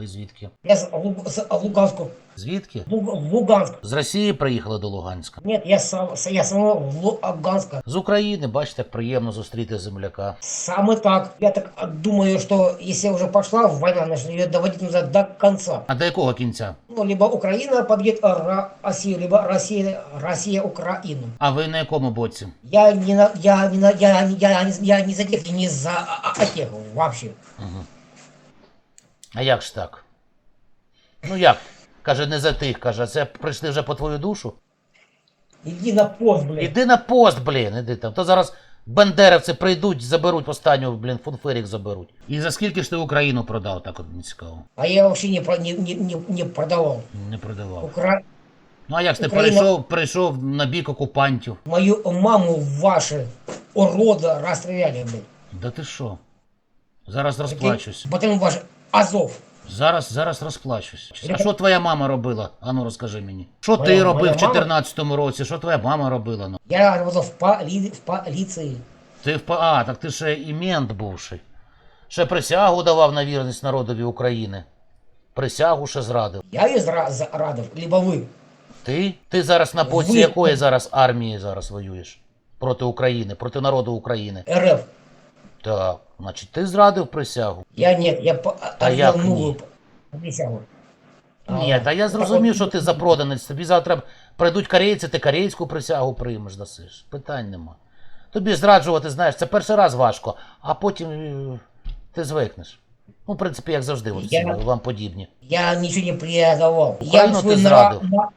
Ви звідки? Я с, Луг- с Луганска. Звідки? Луг- Луганск. З Росії приїхали до Луганська. Нет, я сам, я самого Луганска. З України, бачите, як приємно зустріти земляка. Сам и так. Я так думаю, что если уже пошла война, значит ее доводить нужно до конца. А до якого кінця? Ну, либо Украина победит а, Ра- Россию, либо Россия, Россия Украину. А ви на якому боці? Я не, на, я, не, на, я, я, не- я не за тех, и не за а, а, тех вообще. А як ж так? Ну як? Каже, не за тих, каже, це прийшли вже по твою душу. Иди на пост, блин. Іди на пост, блін, іди там. То зараз бандерівці прийдуть, заберуть останню, блін, фунфирік заберуть. І за скільки ж ти Україну продав, так от мені цікаво. А я вообще не, про- не, не, не, не продавал. Не продавав. Укра... Ну а як ж ти Україна- перейшов, прийшов на бік окупантів? Мою маму ваши урода расстреляли, блин. Да ти що? Зараз розплачусь. Потому ваш Азов. Зараз, зараз розплачусь. А що твоя мама робила? Ану розкажи мені. Що ти Моя- робив в мама? 14-му році? Що твоя мама робила? Ну? Я работал в, поли... в полиции. Ти в А, так ти ще і мент бувший. Ще присягу давав на вірність народові України. Присягу ще зрадив. Я из Ра- за- Радов, либо вы. Ти? Ти зараз на боці Ви- якої зараз армії зараз воюєш? Проти України, проти народу України. РФ. Так, значить, ти зрадив присягу. Я нет, я по... А як ні? присягу. Ні, та я зрозумів, що ти запроданець. Тобі завтра прийдуть корейці, ти корейську присягу приймеш, дасиш. Питань нема. Тобі зраджувати, знаєш, це перший раз важко, а потім е, ти звикнеш. Ну, в принципі, як завжди, от Я- вам подібні. Я ничего не предавал. Я свой ты народ... на-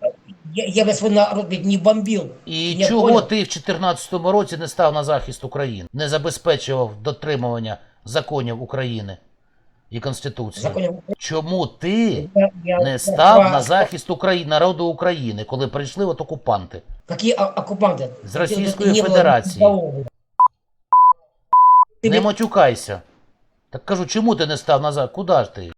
Я, я бы свой народ блядь, не бомбил. І Я чого понял. ти в 2014 році не став на захист України, не забезпечував дотримування законів України і Конституції? Законе- Чому ти Я- я- не я- став я- на захист України, народу України, коли прийшли от окупанти? Какие о- оккупанты? З Російської Не было Федерації. никого. Ты Не мне- матюкайся. Так кажу, чому ти не став назад? Куди ж ти?